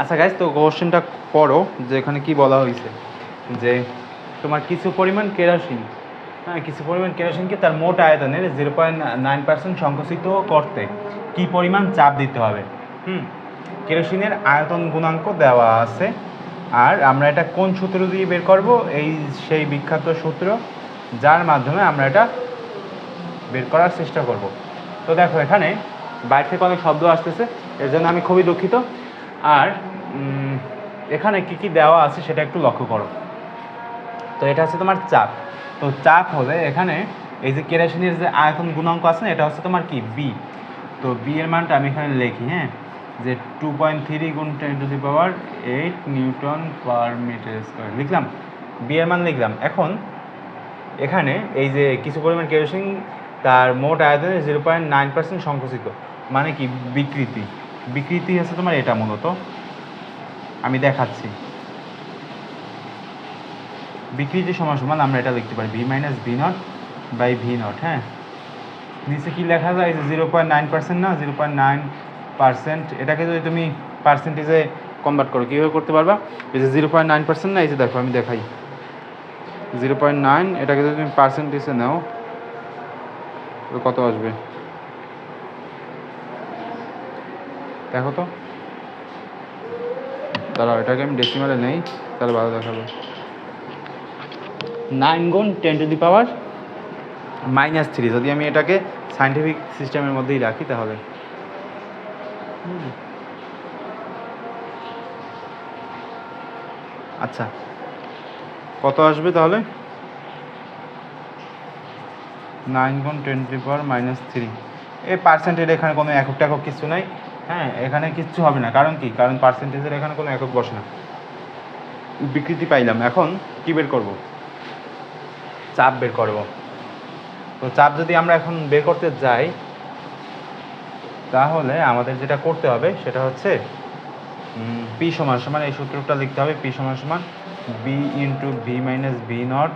আচ্ছা গাইজ তো কোশ্চেনটা করো যে এখানে কি বলা হয়েছে যে তোমার কিছু পরিমাণ কেরোসিন হ্যাঁ কিছু পরিমাণ কেরোসিনকে তার মোট আয়তনের জিরো পয়েন্ট নাইন পার্সেন্ট সংকুচিত করতে কি পরিমাণ চাপ দিতে হবে? হুম, কেরোসিনের আয়তন গুণাঙ্ক দেওয়া আছে। আর আমরা এটা কোন সূত্র দিয়ে বের করব? এই সেই বিখ্যাত সূত্র, যার মাধ্যমে আমরা এটা বের করার চেষ্টা করব। তো দেখো, এখানে বাইরে থেকে অনেক শব্দ আসতেছে, এর জন্য আমি খুবই দুঃখিত। আর এখানে কি কি দেওয়া আছে সেটা একটু লক্ষ্য করো। তো এটা হচ্ছে তোমার চাপ। তো চাপ হলে এখানে এই যে কেরাসিনের যে আয়তন গুণাঙ্ক আছে না, এটা হচ্ছে তোমার কি? বি তো বি এর মানটা আমি এখানে লিখি হ্যাঁ? যে টু পয়েন্ট থ্রি গুণ ten to the power eight newton per metre square. লিখলাম? বি এর মান লিখলাম। এখন এখানে এই যে কিছু পরিমাণ কেরোসিন তার মোট আয়তনে জিরো পয়েন্ট নাইন পার্সেন্ট সংকুচিত মানে কি? বিকৃতি। বিকৃতি হচ্ছে তোমার এটা মূলত। আমি দেখাচ্ছি। বিকৃতি সমান সমান আমরা এটা লিখতে পারি V minus V not by V not হ্যাঁ? নিচে কি লেখা যায়? যে জিরো পয়েন্ট নাইন পার্সেন্ট না? জিরো পয়েন্ট নাইন পার্সেন্ট এটাকে যদি তুমি পার্সেন্টেজে কনভার্ট করো, কীভাবে করতে পারবা? এই যে জিরো পয়েন্ট নাইন পার্সেন্ট না, এই যে দেখো, আমি দেখাই। জিরো পয়েন্ট নাইন এটাকে যদি তুমি পার্সেন্টেজে নাও কত আসবে? দেখো তো। দাঁড়াও, এটাকে আমি ডেসিমালে নেই, তাহলে ভালো দেখাবে। নাইন গুণ ten to the power minus three যদি আমি এটাকে সাইন্টিফিক সিস্টেমের মধ্যেই রাখি তাহলে। আচ্ছা কত আসবে তাহলে? নাইন গুণ ten to power minus three এই পার্সেন্টের এখানে কোনো একক টেকক কিছু নাই। হ্যাঁ এখানে কিচ্ছু হবে না। কারণ কি? কারণ পার্সেন্টেজের এখানে কোনো একক বসে না। বিকৃতি পাইলাম। এখন কি বের করব? চাপ বের করব। তো চাপ যদি আমরা এখন বের করতে যাই তাহলে আমাদের যেটা করতে হবে সেটা হচ্ছে পি সমান সমান এই সূত্রটা লিখতে হবে পি সমান সমান B into V minus V not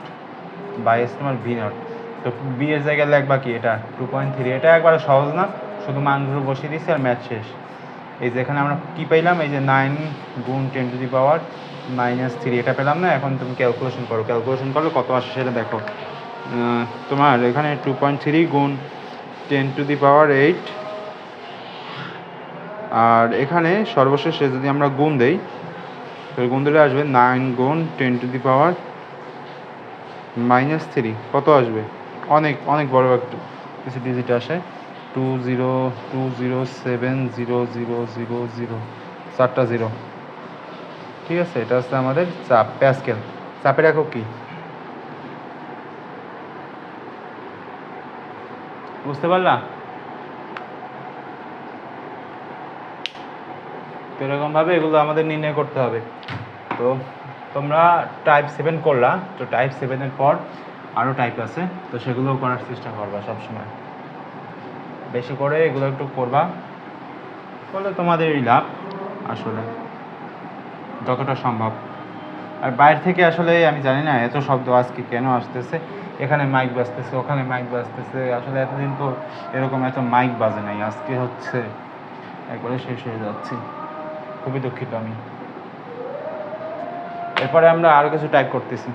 by S তোমার ভি নট তো বি এর জায়গায় লিখবা কি? এটা টু পয়েন্ট থ্রি এটা একবারে সহজ না? শুধু মানগুলো বসিয়ে দিচ্ছি আর ম্যাচ শেষ। এই যে এখানে আমরা কি পাইলাম? এই যে নাইন গুণ ten to the power minus three এটা পেলাম না? এখন তুমি ক্যালকুলেশন করো। ক্যালকুলেশন করলে কত আসে সেটা দেখো। তোমার এখানে টু পয়েন্ট থ্রি গুণ ten to the power eight আর এখানে সর্বশেষে যদি আমরা গুণ দেই, তাহলে গুণ দিলে আসবে নাইন গুণ ten to the power minus three কত আসবে? অনেক অনেক বড় একটা কিছু ডিজিট আসে। Two zero two zero seven zero zero zero zero চারটা জিরো ঠিক আছে, এটা হচ্ছে আমাদের চাপ, প্যাসকেল। চাপের একক কি? বুঝতে পারলা? এরকমভাবে এগুলো আমাদের নির্ণয় করতে হবে। তো তোমরা টাইপ সেভেন করলা, তো টাইপ সেভেনের পর আরও টাইপ আছে, তো সেগুলোও করার চেষ্টা করবা সবসময়। বেশি করে এগুলো একটু করবা, করলে তোমাদেরই লাভ আসলে, যতটা সম্ভব। আর বাইরে থেকে আসলে আমি জানি না এত শব্দ আজকে কেন আসতেছে, এখানে মাইক বাজতেছে, ওখানে মাইক বাজতেছে, আসলে এতদিন তো এরকম এত মাইক বাজে নাই, আজকে হচ্ছে একবারে শেষ হয়ে যাচ্ছি। খুবই দুঃখিত আমি। এরপরে আমরা আরও কিছু টাইপ করতেছি।